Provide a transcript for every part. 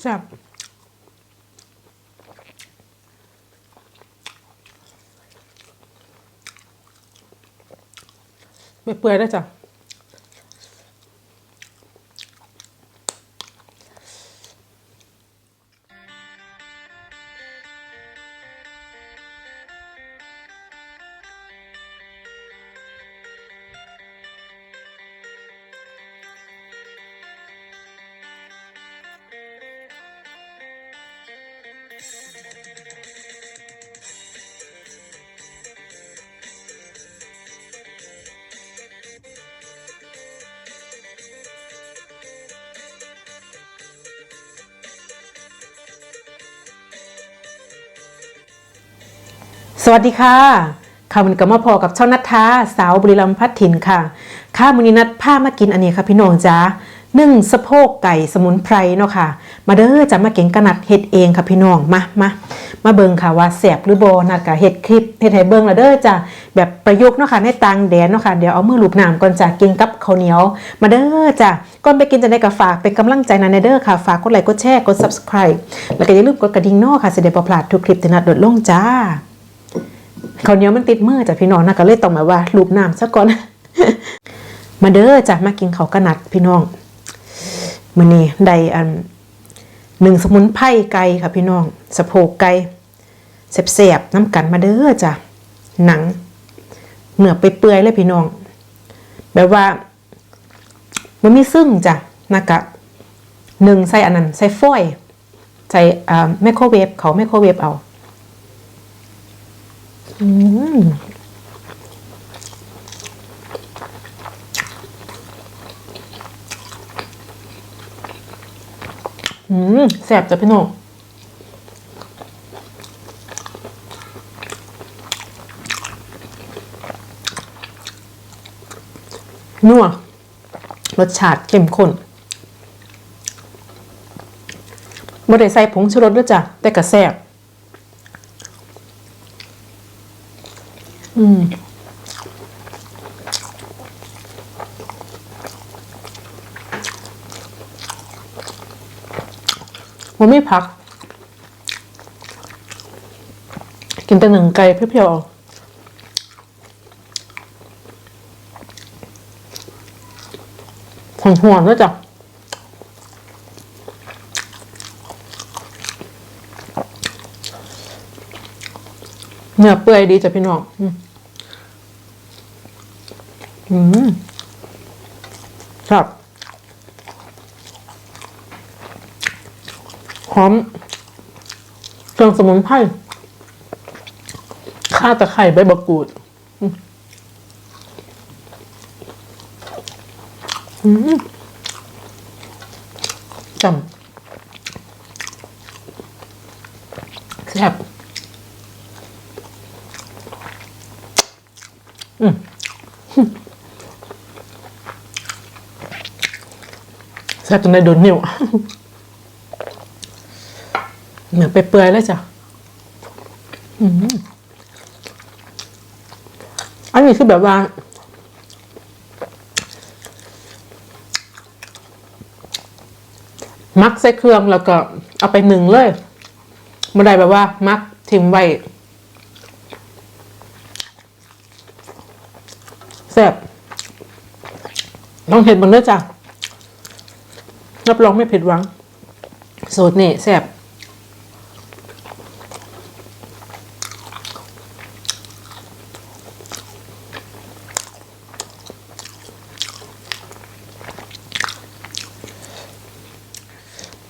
แซ่บไม่เปื่อยได้จ้ะ สวัสดีค่ะค่ะมันก็มาพอกับเช่านัทธาสาวบุรีรัมย์พัดถิ่นค่ะค่ะมือนี้นัดผ้ามากินอันนี้ค่ะพี่น้องจ้านึ่งสะโพกไก่สมุนไพรเนาะค่ะ มาเด้อจะมาเก่งกระนัดเฮ็ดเองค่ะพี่น้องมามามาเบิงค่ะว่าแสบหรือโบนัดกับเฮ็ดคลิปเฮ็ดให้เบิงละเด้อจ้ะแบบประยุกต์เนาะค่ะในต่างแดนเนาะค่ะเดี๋ยวเอามือลูบน้ำก่อนจ้ะกินกับข้าวเหนียว มาเด้อจ้ะก่อนไปกินจะได้ก็ฝากเป็นกำลังใจนะในเด้อค่ะฝากกดไลค์กดแชร์กด Subscribe แล้วก็อย่าลืมกดกระดิ่งเนาะค่ะสิได้บ่พลาดทุกคลิปที่นัดโดดลงจ้า ข้าวเหนียวมันติดมือจ้ะพี่น้องนะก็เลยต้องมาว่าลูบน้ำซะก่อน มาเด้อจ้ะมากินข้าวกระนัดพี่น้องมื้อนี้ได้อันหนึ่งสมุนไพรไก่ค่ะพี่น้องสะโพกไก่แซ่บๆน้ำกันมาเด้อจ้ะหนังเหนือไปเปื่อยเลยพี่น้อง แบบว่ามันมีซึ่งจ้ะนะกะหนึ่งใส่อันนั้นใส่ฟอยใส่อ่าไมโครเวฟเขาไมโครเวฟเอา อืมอืมแซ่บจ้ะพี่น้องนัวรสชาติเข้มข้นบ่ได้ใส่ผงชูรสด้วยจ้ะแต่ก็แซบ อืมมันไม่พัก กินแต่หนึ่งไก่เพียวๆเอาหอมๆด้วยจ้ะเนื้อเปื่อยดีจ้ะพี่น้อง อืมชอบหอมเครื่องสมุนไพรข้าตะไคร้ใบมะกรูด อืมจำแซ่บ แซ่บจนได้โดนนิ้วเหนือไปเปื่อยแล้วจ้ะอันนี้คือแบบว่า มักใส่เครื่องแล้วก็เอาไปหนึ่งเลยไม่ได้แบบว่า มักทิ้งไว้แซ่บลองเห็นมันด้วยจ้ะ รับรองไม่ผิดหวัง สูตรนี่แซ่บ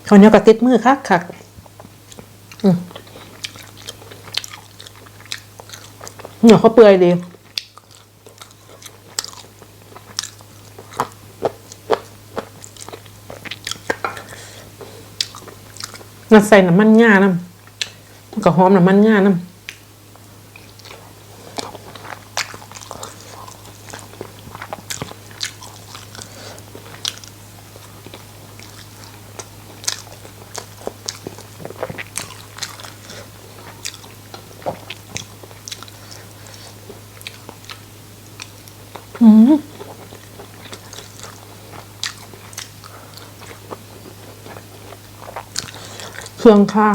ข้าวเหนียวกระติดมือคักคักเหนียวเขาเปื่อยดี น่าใส่น้ำมันง่าน้ำมันก็หอมน้ำมันง่าน้ำ เครื่องค่ะ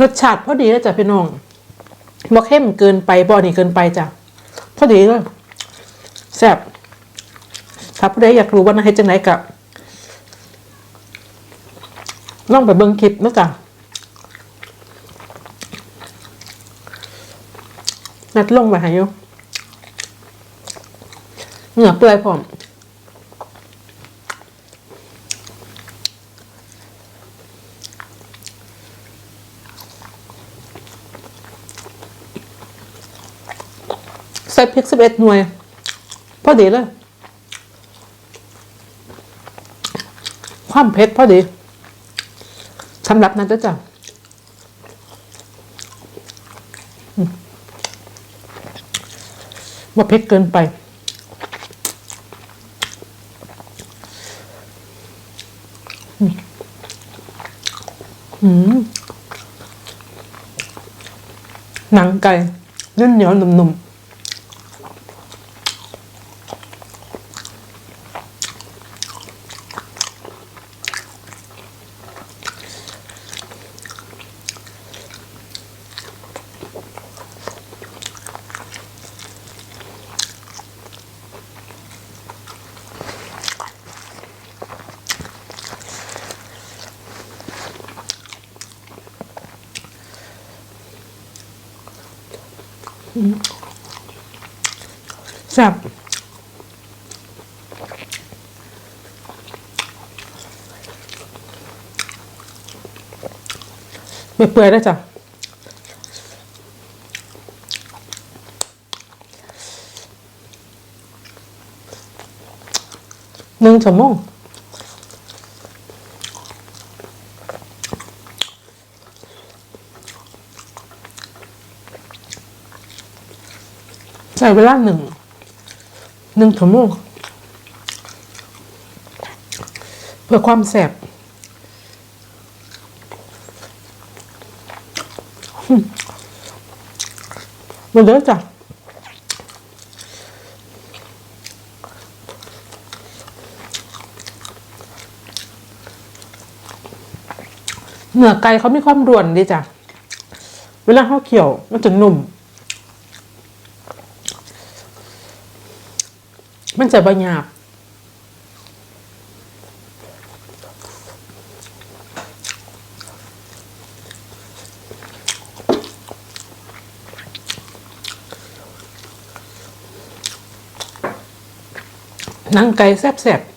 รสชาติพอดีแล้วจ้ะพี่น้องบ่เข้มเกินไปบ่นี่เกินไปจ้ะพอดีเลยแซ่บถ้าผู้ใดอยากรู้ว่าน่าเฮ็ดจังไหนกะลองไปเบิ่งคลิปนะจ้ะนัดลงไปห้อยู่เหงื่อเปื่อยพร้อม ใส่พริกสิบเอ็ดหน่วย พอดีเลย ความเผ็ดพอดีสำหรับนั้นจ้ะจ้ะอืมว่าเผ็ดเกินไปหนังไก่เนื้อเหนียวๆนุ่มๆ แซ่บไม่เปื่อยแล้จ้ะหนึ่งชั่วโมง ใช้เวลาหนึ่งหนึ่งชั่วโมงเพื่อความแสบหึมาเด้อจ้ะเนื้อไก่เขามีความร่วนดีจ้ะ เวลาเขาเคี่ยวมันจะนุ่ม มันจะบะหยากนังไก่แซ่บๆ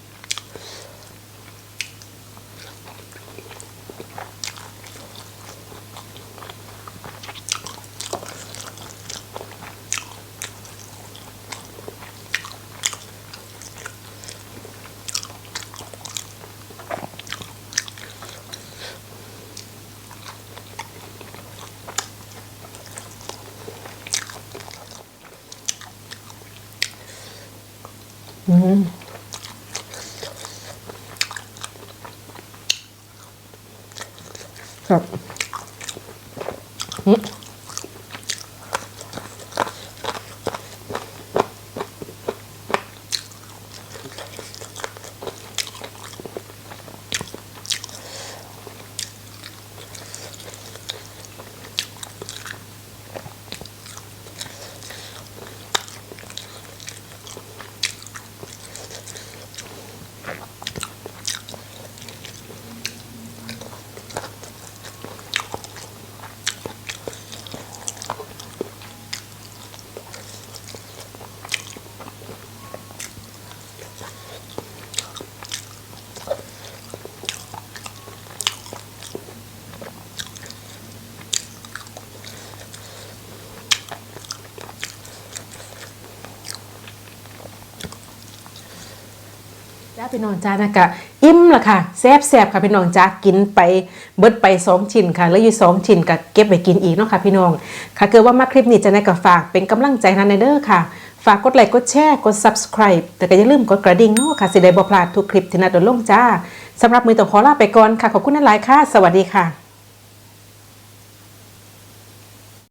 ครับ พี่น้องจ้านะกะอิ่มละค่ะแซ่บแซบค่ะพี่น้องจ้ากินไปเบิดไปสองชิ้นค่ะแล้วอยู่สองชิ้นก็เก็บไปกินอีกเนาะค่ะพี่น้องค่ะเกิดว่ามาคลิปนี้จะได้ก็ฝากเป็นกำลังใจให้ในเด้อค่ะ ฝากกดไลค์กดแชร์กด subscribe แต่ก็อย่าลืมกดกระดิ่งเนาะค่ะสิได้บ่พลาดทุกคลิปที่นัดนลงจ้าสำหรับมือต่อขอลาไปก่อนค่ะขอบคุณหลายค่ะ สวัสดีค่ะ